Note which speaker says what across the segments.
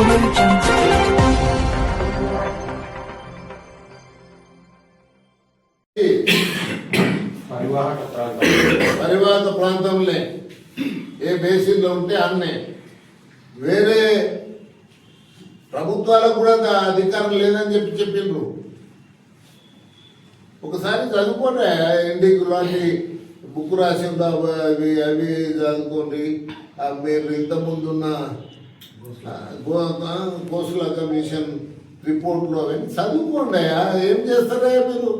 Speaker 1: పరివాహక ప్రాంతం.
Speaker 2: పరివాహక ప్రాంతంలో. ఏ బేసిన్లో ఉంటే అన్నే. వేరే ప్రభుత్వాలకు కూడా అధికారం లేదని చెప్పి చెప్పిండ్రు. ఒకసారి చదువుకోండి. ఇండికి లాంటి బుక్ రాసిందా అవి అవి చదువుకోండి. మీరు ఇంతకుముందున్న ఆ, కోసుల కమిషన్ రిపోర్ట్లు అవన్నీ చదువుకోండి. ఆ, ఏం చేస్తారా మీరు?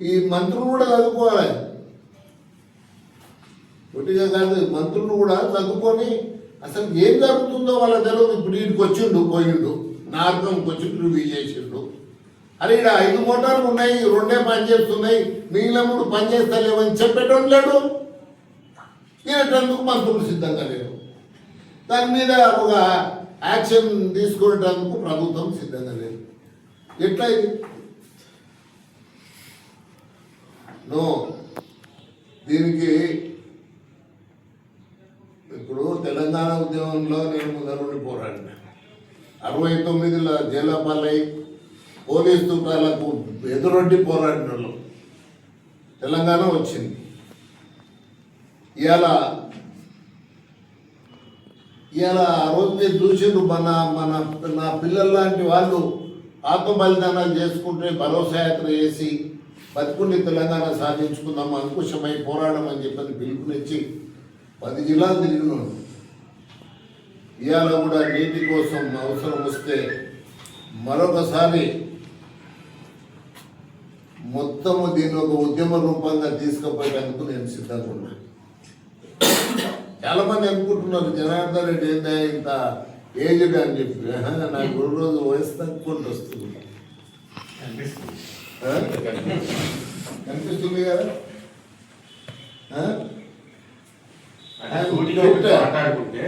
Speaker 2: ఈ మంత్రులు కూడా చదువుకోవాలి. ఒట్టిగా కాదు మంత్రులు కూడా చదువుకొని అసలు ఏం జరుగుతుందో వాళ్ళ తెలియదు ఇప్పుడు వీడికి వచ్చిండు పోయిండు. నార్గంకి వచ్చిండు రివ్యూ చేసిండు. అరే ఇక్కడ ఐదు మోటార్లు ఉన్నాయి రెండే పని చేస్తున్నాయి మిగిలిన మూడు పని చేస్తలేవని చెప్పేటోడు లేడు. ఈయనటందుకు మంత్రులు సిద్ధంగా లేరు. దాని మీద ఒక యాక్షన్ తీసుకునేటందుకు ప్రభుత్వం సిద్ధంగా లేదు. ఎట్లా ఇది? నో. దీనికి ఇప్పుడు తెలంగాణ ఉద్యమంలో నేను ముందరుండి పోరాడిన. అరవై తొమ్మిదిలో జైలపల్లై పోలీస్ తుటాలకు ఎదురొడ్డి పోరాడిన వాళ్ళు. తెలంగాణ వచ్చింది. ఇవాళ ఇవాళ ఆ రోజు మీరు చూసిండ్రు మన మన నా పిల్లల లాంటి వాళ్ళు ఆత్మ బలిదానాలు చేసుకుంటే భరోసా యాత్ర చేసి బతుకుని తెలంగాణ సాధించుకుందాం అంకుశమై పోరాడమని చెప్పని పిలుపునిచ్చి పది జిల్లాలు తిరిగినాడు ఇవాళ కూడా నీటి కోసం అవసరం వస్తే మరొకసారి మొత్తము దీన్ని ఒక ఉద్యమ రూపంగా తీసుకుపోయేటందుకు నేను సిద్ధంగా ఉన్నాను. చాలా మంది అనుకుంటున్నారు జనార్దన్ రెడ్డి ఏందా ఇంత ఏజ్డ్ అని చెప్పి. నాకు రెండు రోజు వయసు తక్కువ వస్తుంది.
Speaker 1: కనిపిస్తుంది.
Speaker 2: కదా?
Speaker 1: మాట్లాడుకుంటే